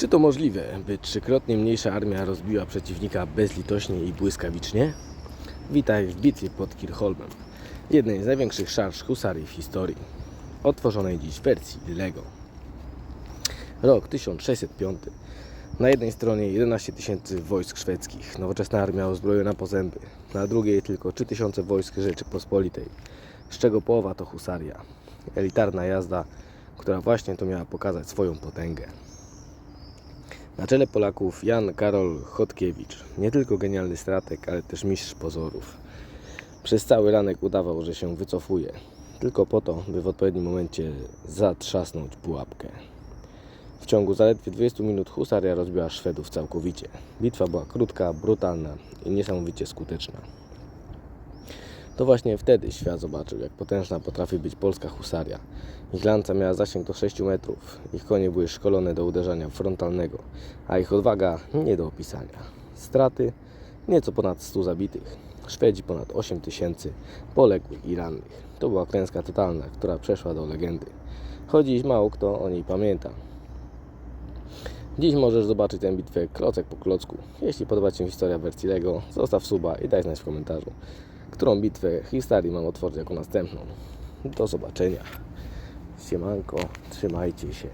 Czy to możliwe, by trzykrotnie mniejsza armia rozbiła przeciwnika bezlitośnie i błyskawicznie? Witaj w bitwie pod Kirchholmem, jednej z największych szarż husarii w historii, otworzonej dziś w wersji Lego. Rok 1605. Na jednej stronie 11 tysięcy wojsk szwedzkich, nowoczesna armia uzbrojona po zęby. Na drugiej tylko 3 tysiące wojsk Rzeczypospolitej, z czego połowa to husaria. Elitarna jazda, która właśnie to miała pokazać swoją potęgę. Na czele Polaków Jan Karol Chodkiewicz, nie tylko genialny strateg, ale też mistrz pozorów. Przez cały ranek udawał, że się wycofuje, tylko po to, by w odpowiednim momencie zatrzasnąć pułapkę. W ciągu zaledwie 20 minut husaria rozbiła Szwedów całkowicie. Bitwa była krótka, brutalna i niesamowicie skuteczna. To właśnie wtedy świat zobaczył, jak potężna potrafi być polska husaria. Ich lanca miała zasięg do 6 metrów, ich konie były szkolone do uderzania frontalnego, a ich odwaga nie do opisania. Straty nieco ponad 100 zabitych, Szwedzi ponad 8 tysięcy poległych i rannych. To była klęska totalna, która przeszła do legendy. Choć dziś mało kto o niej pamięta. Dziś możesz zobaczyć tę bitwę klocek po klocku. Jeśli podoba Ci się historia wersji Lego, zostaw suba i daj znać w komentarzu, którą bitwę historii mam otworzyć jako następną. Do zobaczenia. Siemanko, trzymajcie się.